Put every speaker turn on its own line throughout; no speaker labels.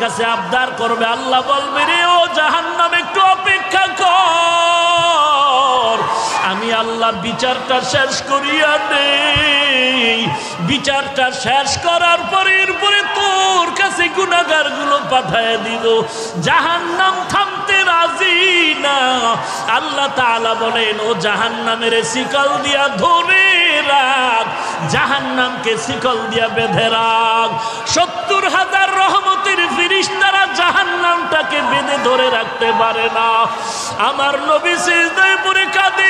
কাছে আবদার করবে, আল্লাহ বলবে, রে, ও জাহান্নাম, একটু অপেক্ষা কর। আমি আল্লাহ বিচারটা শেষ করিয়া নেই। বিচারটা শেষ করার পরে এরপরে তোর কাছে গুণাগার পাঠায় দিব জাহান্নাম থামতে রাজি না। আল্লাহ তাআলা বলেন, ও জাহান্নামের শিকল দিয়া ধরে রাখ। শিকল দিয়া বেঁধে রাখ। সত্তর হাজার রহমতের ফিরিস্তারা জাহান্নামটাকে বেঁধে ধরে রাখতে পারে না। আমার নবী সিজদায় পড়ে কাঁদেন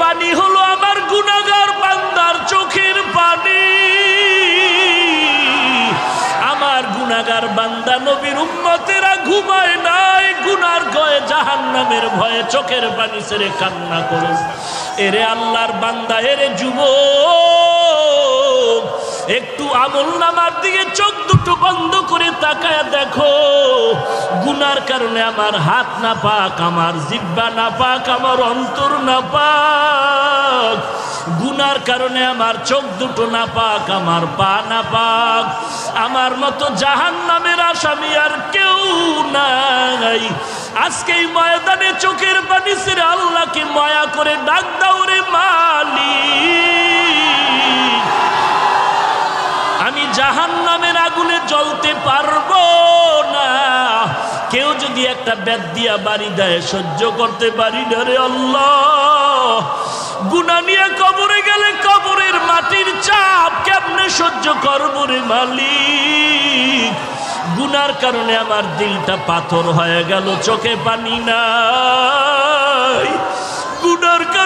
পানি হলো আমার গুনাগার বান্দার চোখের পানি। আমার গুনাগার বান্দা নবীর উম্মতেরা ঘুমায় নাই, গুনার গয়ে জাহান্নামের ভয়ে চোখের পানি ছেড়ে কান্না করে। এরে আল্লাহর বান্দা, এরে যুবক, একটু আমল নামার দিকে চোখ বন্ধ করে তাকায় দেখো, গুনার কারণে আমার হাত না পাক, আমার জিব্বা না পাক, আমার অন্তর না পাক। গুনার কারণে আমার চোখ দুটো না পাক, আমার পা না পাক। আমার মতো জাহান নামের আসামি আর কেউ নাই। আজকে এই ময়দানে চোখের পানি ছেড়ে আল্লাহকে মায়া করে ডাক পারব না। কেউ যদি একটা ব্যাদ দিয়া বাড়ি দেয়, সহ্য করতে পারি না রে আল্লাহ। গুনা নিয়ে কবরে গেলে কবরের মাটির চাপ কেমনে সহ্য করব রে মালিক? গুনার কারণে আমার দিলটা পাথর হয়ে গেল, চোখে পানি নাই। গুনার কারণে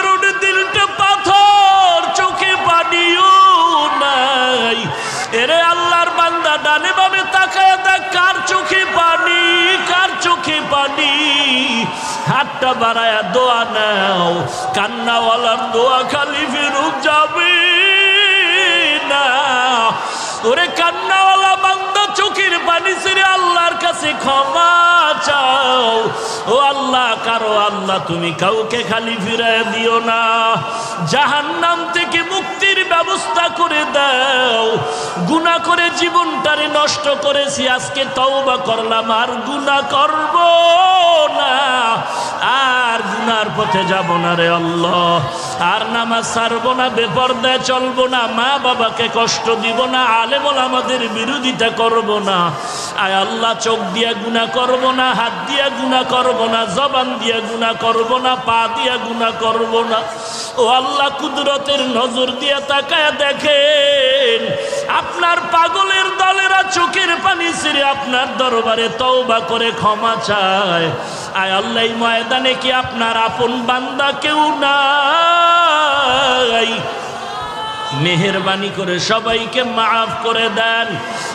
হাতটা বাড়ায়া দোয়া নাও। কান্নাওয়ালার দোয়া খালি ফেরুক যাবে না। ওরে কান্নাওয়ালা বান্দা, চোখের পানি ছেড়ে আল্লাহর কাছে ক্ষমা চাও। ও আল্লাহ, কারও আল্লাহ তুমি কাউকে খালি ফিরায় দিও না। জাহান্নাম থেকে মুক্তির ব্যবস্থা করে দাও। গুণা করে জীবনটারে নষ্ট করেছি, আজকে তওবা করলাম, আর গুণা করব না। আর গুনার পথে যাব না রে আল্লাহ। আর নামাজ ছাড়বো না, বেপর্দায় চলবো না, মা বাবাকে কষ্ট দিব না, আলেমল আমাদের বিরোধিতা করব না। আয় আল্লাহ, চোখ দিয়া গুণা করব না, হাত দিয়া গুণা করব না, জবান দিয়া গুণা করব না, পা দিয়া গুণা করব না। ও আল্লাহ, কুদরতের নজর দিয়া তাকায় দেখেন আপনার পাগলের দলেরা চোখের পানি ছেড়ে আপনার দরবারে তওবা করে ক্ষমা চায়। আয় আল্লাহ ময়দানে কি আপনার আপন বান্দা কেউ নাই? মেহরবানি করে সবাইকে মাফ করে দেন।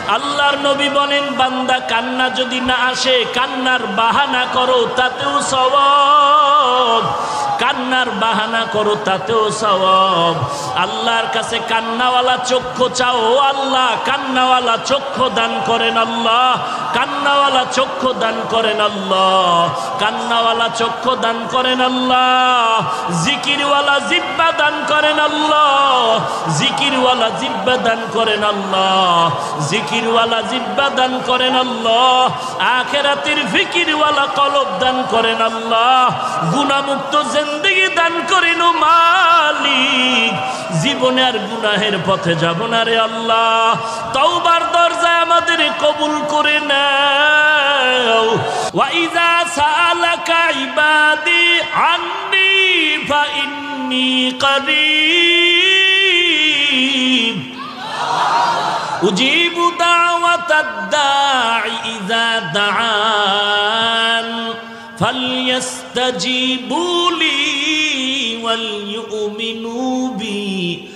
আল্লাহর নবী বলেন, বান্দা কান্না যদি না আসে, কান্নার বাহানা করো, তাতেও সওয়াব। কান্নার বাহানা করো, তাতেও সব আল্লাহর কাছে কান্নাওয়ালা চক্ষু চাও, আল্লাহ কান্নাওয়ালা চক্ষু দান করেন আল্লাহ। কান্নাওয়ালা চক্ষু দান করেন আল্লাহ, কান্নাওয়ালা চক্ষু দান করেন আল্লাহ, জিকিরওয়ালা জিব্বা দান করেন আল্লাহ, জিকিরওয়ালা জিব্বা দান করেন আল্লাহ, জিকিরওয়ালা জিব্বা দান করেন আল্লাহ, আখেরাতের ফিকিরওয়ালা কলব দান করেন আল্লাহ গুণামুক্ত জিন্দগি দান করেন মালিক। জীবনে আর গুনাহের পথে যাব না রে আল্লাহ তওবার দরজায় আমাদের কবুল করে নাও ওয়াইজা সালাকা ইবাদি আন্নি ফাইন্নি করিব أجيب دعوة الداعي إذا دعان فليستجيبوا لي وليؤمنوا بي